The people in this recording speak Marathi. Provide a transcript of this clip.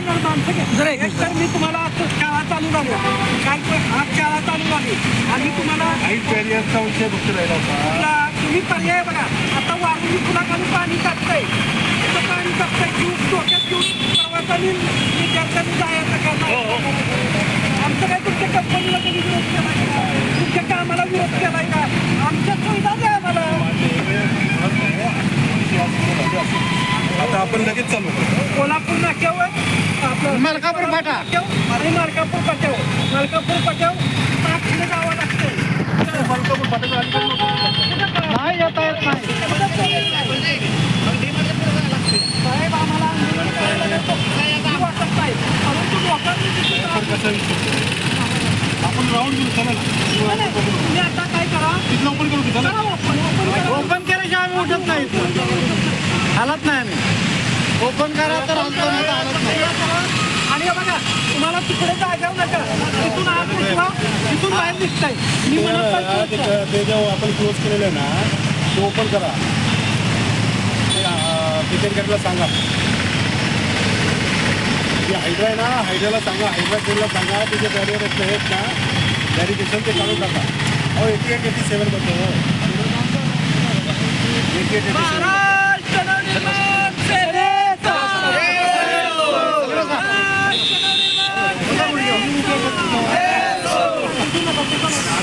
करणार माणसं घे. एक तर मी तुम्हाला आज शाळा चालू झाली. काल आज शाळा चालू झाली. आणि तुम्हाला हाईट बॅरियरचा विषय फक्त राहिला होता तुला- तुम्ही पर्याय बघा. आता वारुली पुलाखाली पाणी टाकतंय तिथं पाणी टाकतंय घेऊन डोक्यात घेऊन प्रवासाने विद्यार्थ्यांनी जायचं का? नाही? आमचं काय तुमच्या कंपनीला कधी विरोध केला का? तुमच्या कामाला विरोध केलाय का? आमच्या सुविधा द्या आम्हाला. आता आपण लगेच चालू. कोल्हापूर नाक्यावर मलकापूर फाटा. आणि मलकापूर पाट्यावर मलकापूर पाच किलो जावं लागतंय. मलकापूर नको. नाही येता येत नाही. आपण राऊंड घेऊ चला तुम्ही आता काय करा? तिथलं ओपन करू की चला. ओपन केल्याशिवाय आम्ही उठत नाही. हालत नाही आम्ही. ओपन करा तर हलतो नाही हालत नाही. आणि हे बघा तुम्हाला तिकडे जायचं नका. तिथून आत निघवा तिथून बाहेर निघताय. मी म्हणत नाही ते- तिकडे ते- ते जेव्हा आपण क्लोज केलेलं आहे ना ते ओपन करा. क्रिकेट गेटला सांगा. ते हायड्रा आहे ना हायड्राला सांगा. हायड्रा कोडला सांगा. ते जे बॅरियर आहेत ना बॅरिकेशन ते काढून टाका. हो एटी एट एटी सेवनबद्दल हो एटी एट एटी सेवन